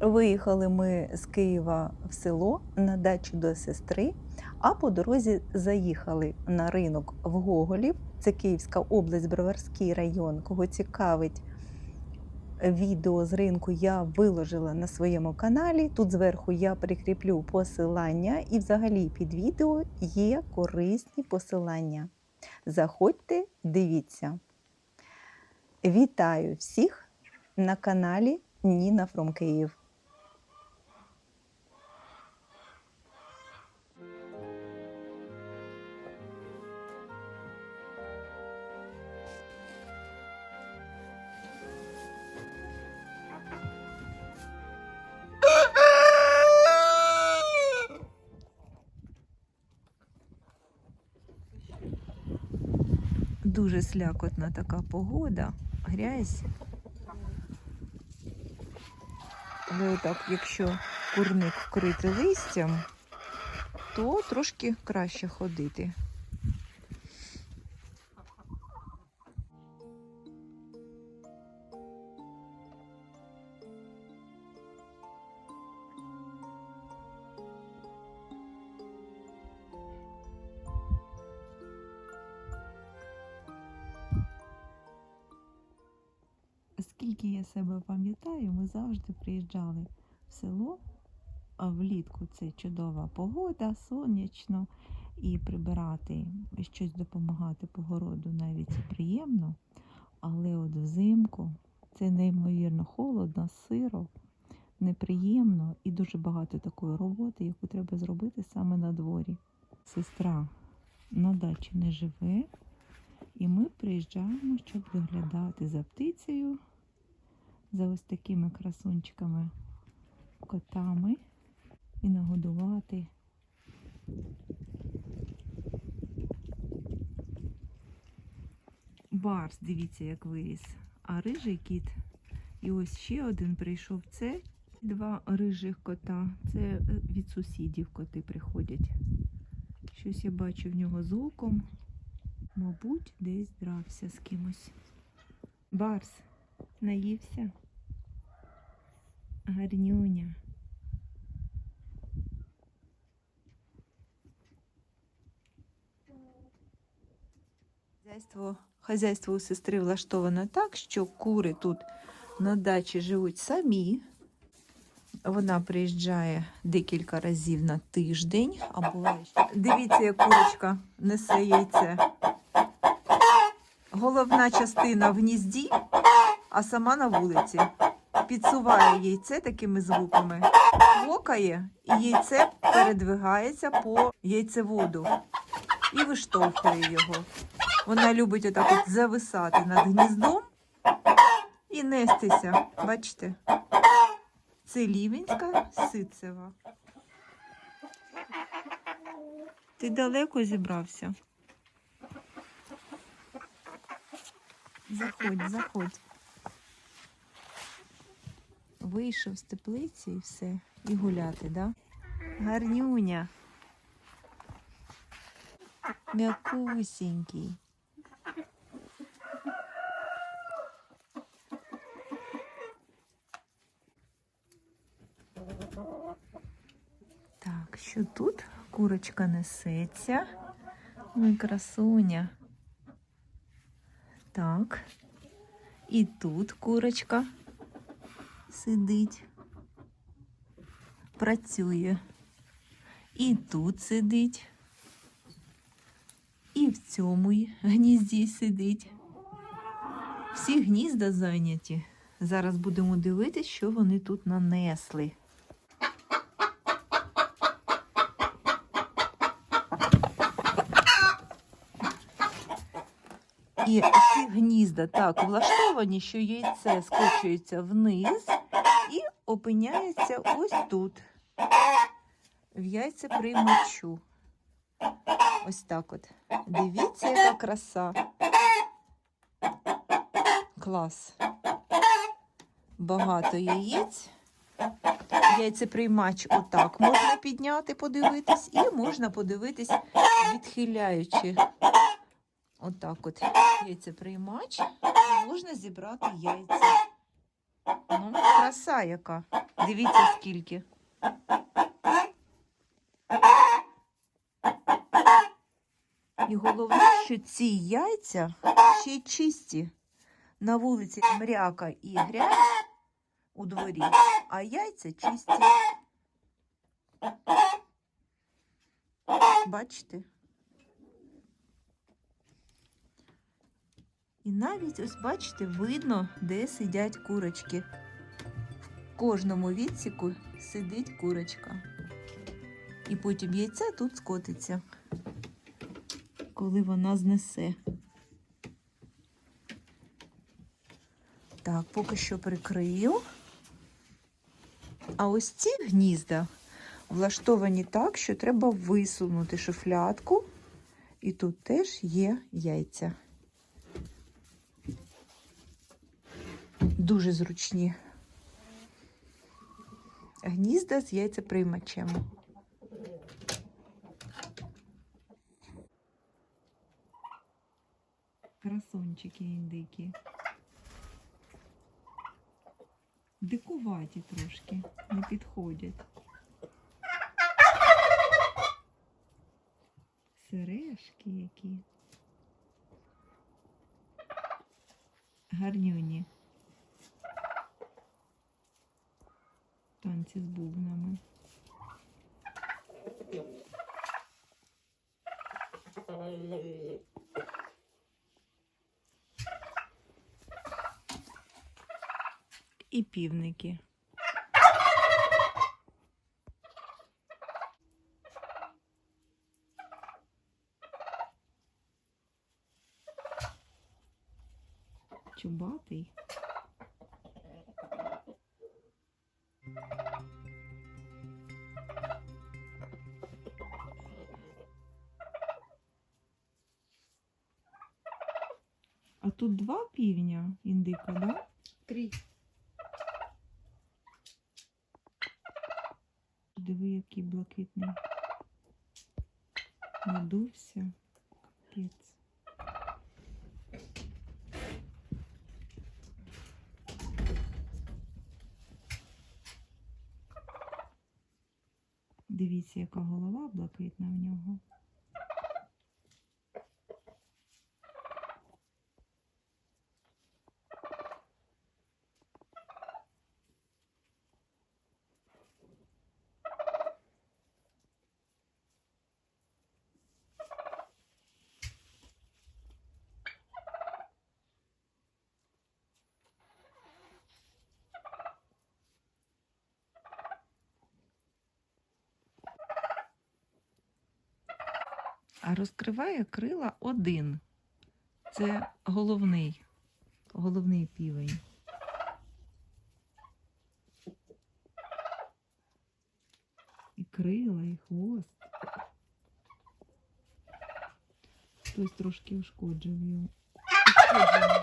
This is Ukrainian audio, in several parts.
Виїхали ми з Києва в село на дачу до сестри, а по дорозі заїхали на ринок в Гоголів. Це Київська область, Броварський район. Кого цікавить відео з ринку, я виложила на своєму каналі. Тут зверху я прикріплю посилання, і взагалі під відео є корисні посилання. Заходьте, дивіться. Вітаю всіх на каналі Ніна Фром Київ. Дуже слякотна така погода, грязь. Але так, якщо курник вкритий листям, то трошки краще ходити. Скільки я себе пам'ятаю, ми завжди приїжджали в село, а влітку це чудова погода, сонячно, і прибирати, щось допомагати по городу навіть приємно. Але от взимку це неймовірно холодно, сиро, неприємно і дуже багато такої роботи, яку треба зробити саме на дворі. Сестра на дачі не живе, і ми приїжджаємо, щоб доглядати за птицею, за ось такими красунчиками котами і нагодувати. Барс, дивіться, як виріс. А рижий кіт. І ось ще один прийшов. Це два рижих кота. Це е, від сусідів коти приходять. Щось я бачу в нього з оком. Мабуть, десь дрався з кимось. Барс, наївся. Гарнюня. Хазяйство, у сестри влаштовано так, що кури тут на дачі живуть самі. Вона приїжджає декілька разів на тиждень, а буває. Дивіться, як курочка несе яйце. Головна частина в гнізді, а сама на вулиці. Підсуває яйце такими звуками, локає, і яйце передвигається по яйцеводу і виштовхує його. Вона любить отак от зависати над гніздом і нестися. Бачите? Це лівенська ситцева. Ти далеко зібрався? Заходь, заходь. Вийшов з теплиці і все. І гуляти, да? Гарнюня. М'якусінький. Так, що тут? Курочка несеться. Ой, красуня. Так. І тут курочка сидить, працює. І тут сидить. І в цьому гнізді сидить. Всі гнізда зайняті. Зараз будемо дивитися, що вони тут нанесли. І ці гнізда так влаштовані, що яйце скочується вниз опиняється ось тут, в яйцеприймачу. Ось так от. Дивіться, яка краса. Клас. Багато яєць. Яйцеприймач отак можна підняти, подивитись, і можна подивитись, відхиляючи. Отак от яйцеприймач. Можна зібрати яйця. Ну, краса яка. Дивіться скільки. І головне, що ці яйця ще й чисті. На вулиці мряка і грязь у дворі, а яйця чисті. Бачите? І навіть ось бачите, видно, де сидять курочки. В кожному відсіку сидить курочка. І потім яйце тут скотиться, коли вона знесе. Так, поки що прикрию. А ось ці гнізда влаштовані так, що треба висунути шуфлядку, і тут теж є яйця. Дуже зручні. Гнізда з яйцеприймачем. Красончики індики. Дикуваті трошки, не підходять. Сережки які. Гарнюні. Танці з бубнами. І півники. Чубатий. Два півня індика, да? Три. Диви, який блакитний. Надувся. Капець. Дивіться, яка голова блакитна в нього. Розкриває крила один. Це головний, головний півень. І крила, і хвост. Хтось трошки ушкоджив його. Ушкоджений.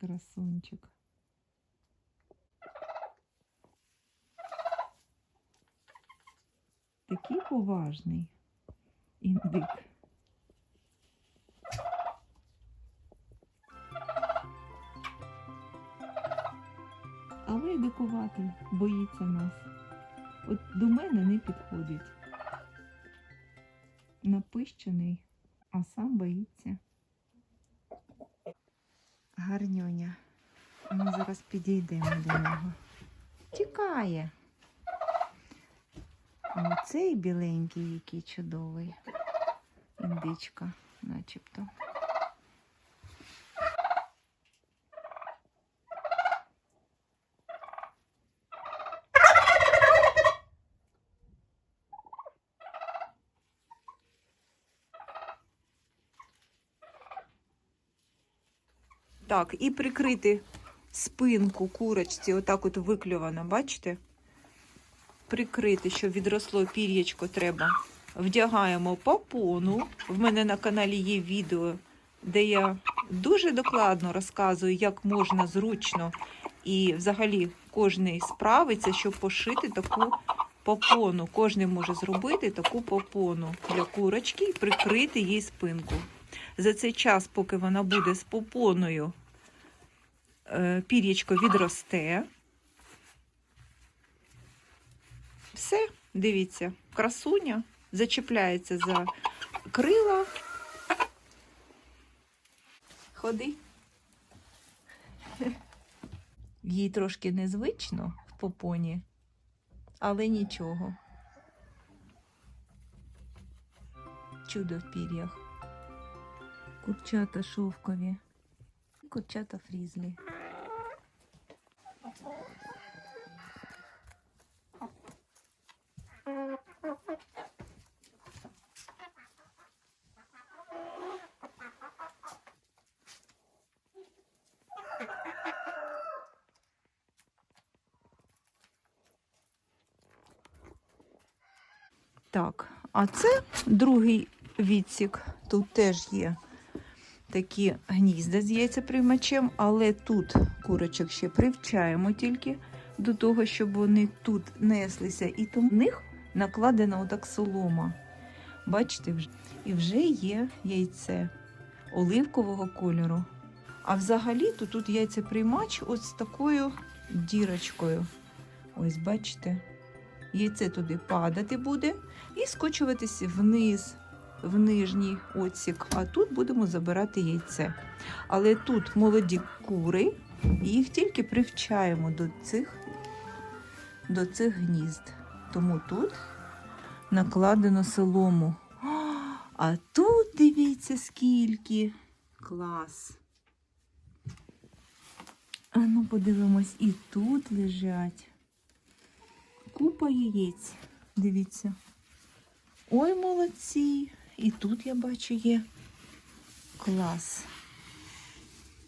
Красунчик. Такий поважний індик. Але й дикуватий, боїться нас. От до мене не підходить. Напищений, а сам боїться. Гарнюня. Ми зараз підійдемо до нього. Тікає. Оцей біленький, який чудовий. Індичка, начебто. Так, і прикрити спинку курочці, отак от виклювано, бачите? Прикрити, щоб відросло пір'ячко треба. Вдягаємо попону. В мене на каналі є відео, де я дуже докладно розказую, як можна зручно і взагалі кожний справиться, щоб пошити таку попону. Кожен може зробити таку попону для курочки і прикрити їй спинку. За цей час, поки вона буде з попоною е, пір'ячко відросте. Все, дивіться, красуня зачіпляється за крила. Ходи. Їй трошки незвично в попоні, але нічого. Чудо в пір'ях. Курчата шовкові. Курчата фрізлі. Так, а це другий відсік. Тут теж є такі гнізда з яйцеприймачем, але тут курочок ще привчаємо тільки до того, щоб вони тут неслися. І тому в них накладена отак солома. Бачите, і вже є яйце оливкового кольору. А взагалі то тут яйцеприймач ось з такою дірочкою. Ось бачите, яйце туди падати буде і скочуватися вниз, в нижній отсік. А тут будемо забирати яйце. Але тут молоді кури, і їх тільки привчаємо до цих, до цих гнізд. Тому тут накладено солому. А, тут дивіться скільки. Клас. А ну подивимось, і тут лежать. Купа яєць. Дивіться. Ой, молодці. І тут я бачу є клас.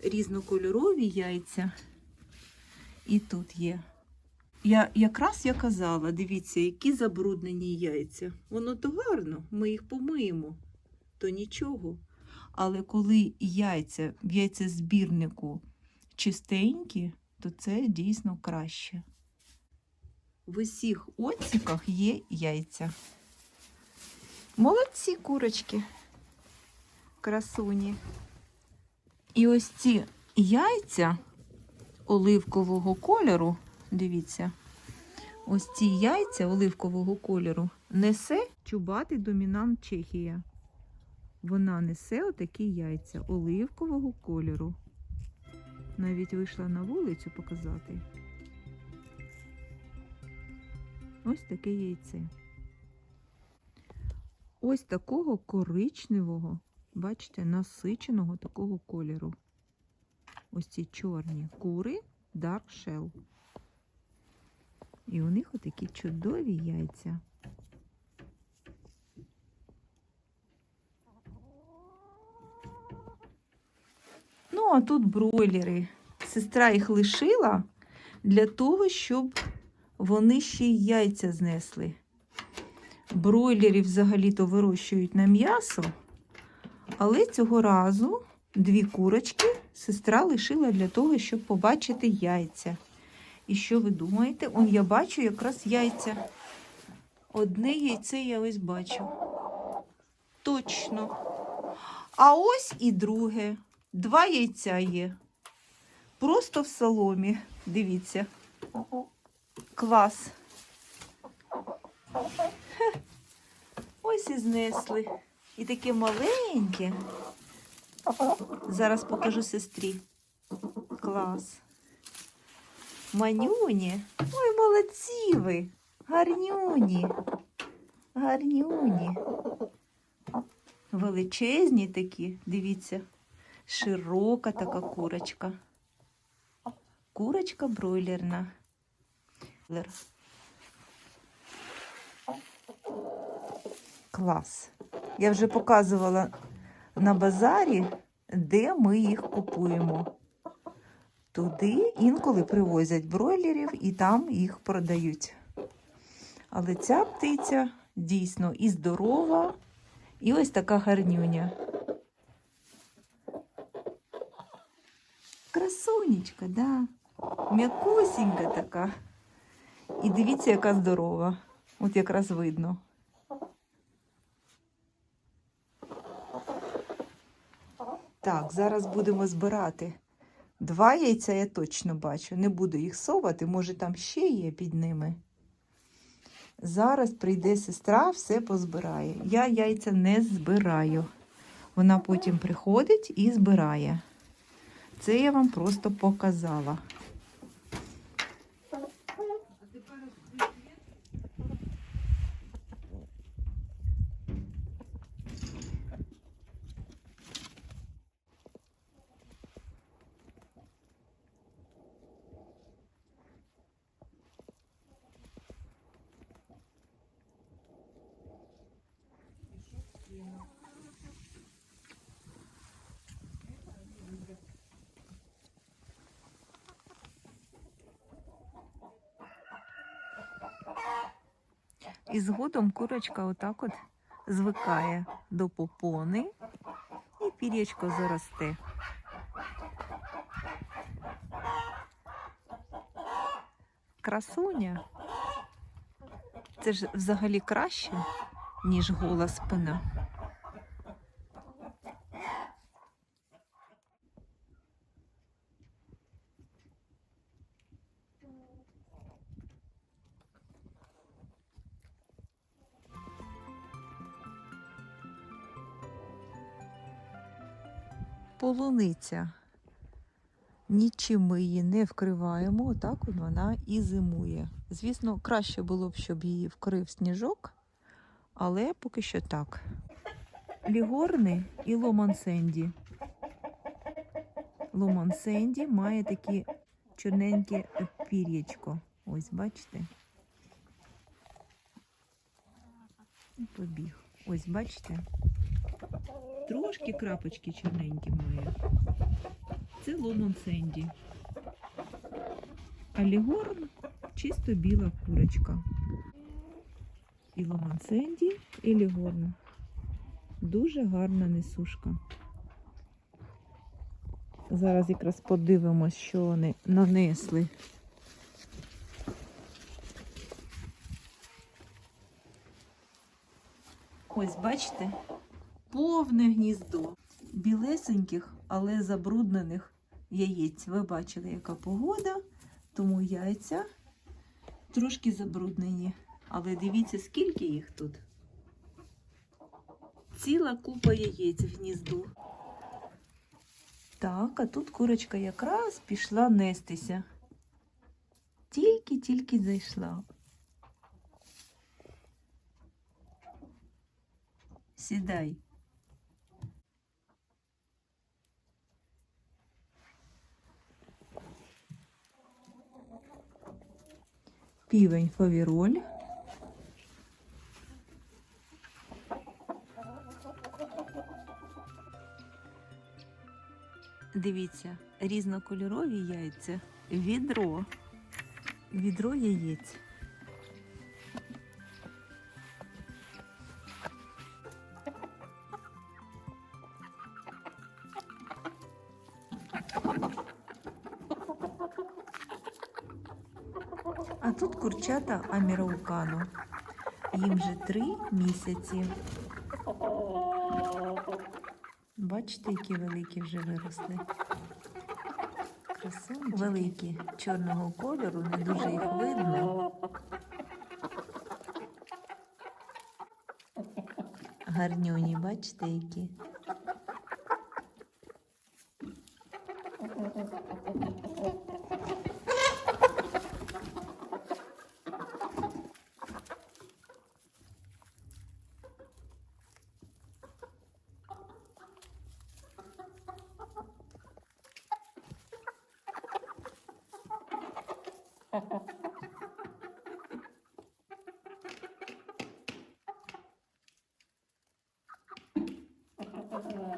Різнокольорові яйця. І тут є. Я якраз я казала, дивіться, які забруднені яйця. Воно то гарно, ми їх помиємо, то нічого. Але коли яйця в яйцезбірнику чистенькі, то це дійсно краще. В усіх оціках є яйця. Молодці курочки, красуні. І ось ці яйця оливкового кольору, дивіться, ось ці яйця оливкового кольору несе чубатий домінант Чехія. Вона несе отакі яйця оливкового кольору. Навіть вийшла на вулицю показати. Ось таке яйце. Ось такого коричневого, бачите, насиченого такого кольору. Ось ці чорні кури Dark Shell. І у них отакі чудові яйця. Ну, а тут бройлери. Сестра їх лишила для того, щоб вони ще й яйця знесли. Бройлерів взагалі-то вирощують на м'ясо, але цього разу дві курочки сестра лишила для того, щоб побачити яйця. І що ви думаєте? Он я бачу якраз яйця. Одне яйце я ось бачу. Точно. А ось і друге. Два яйця є. Просто в соломі. Дивіться. Клас. Ось і знесли. І таке маленьке. Зараз покажу сестрі. Клас. Манюні. Ой, молодці ви. Гарнюні. Гарнюні. Величезні такі, дивіться. Широка така курочка. Курочка бройлерна. Клас. Я вже показувала на базарі, де ми їх купуємо. Туди інколи привозять бройлерів і там їх продають. Але ця птиця дійсно і здорова, і ось така гарнюня. Красунечка, да. М'якусінька така. І дивіться, яка здорова. От якраз видно. Так, зараз будемо збирати Два яйця я точно бачу. Не буду їх совати, може там ще є під ними. Зараз прийде сестра, все позбирає. Я яйця не збираю. Вона потім приходить і збирає. Це я вам просто показала. І згодом курочка отак от звикає до попони і пір'ячко заросте. Красуня. Це ж взагалі краще, ніж гола спина. Полуниця. Нічим ми її не вкриваємо, отак от вона і зимує. Звісно, краще було б, щоб її вкрив сніжок, але поки що так. Лігорни і ломансенді. Ломансенді має такі чорненьке пір'ячко. Ось, бачите? І побіг. Ось, бачите? Трошки крапочки чорненькі має. Це ломон Сенді. А лігорн чисто біла курочка. І ломон Сенді, і лігорн. Дуже гарна несушка. Зараз якраз подивимось, що вони нанесли. Ось, бачите, повне гніздо білесеньких, але забруднених яєць. Ви бачили, яка погода, тому яйця трошки забруднені. Але дивіться, скільки їх тут. Ціла купа яєць в гнізду. Так, а тут курочка якраз пішла нестися. Тільки-тільки зайшла. Сідай. Півень фавіроль. Дивіться, різнокольорові яйця, відро, відро яєць. Курчата аміраукану. Їм вже три місяці. Бачите, які великі вже виросли. Красунчики. Великі, чорного кольору, не дуже їх видно. Гарнюні, бачите, які. Так,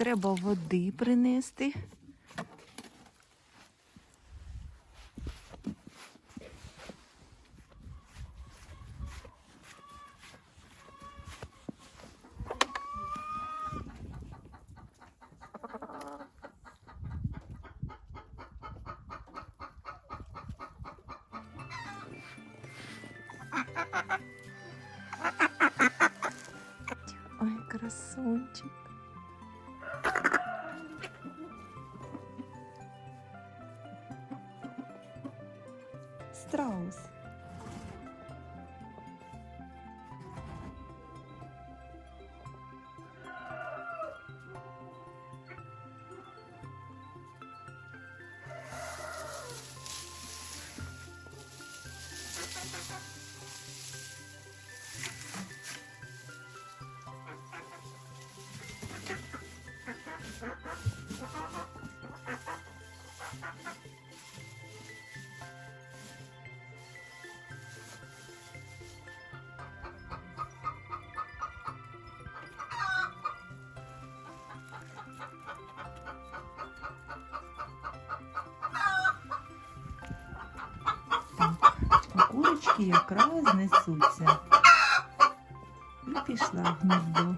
Треба води принести. Ой, красунчик. Якраз несуться. І пішла в гніздо.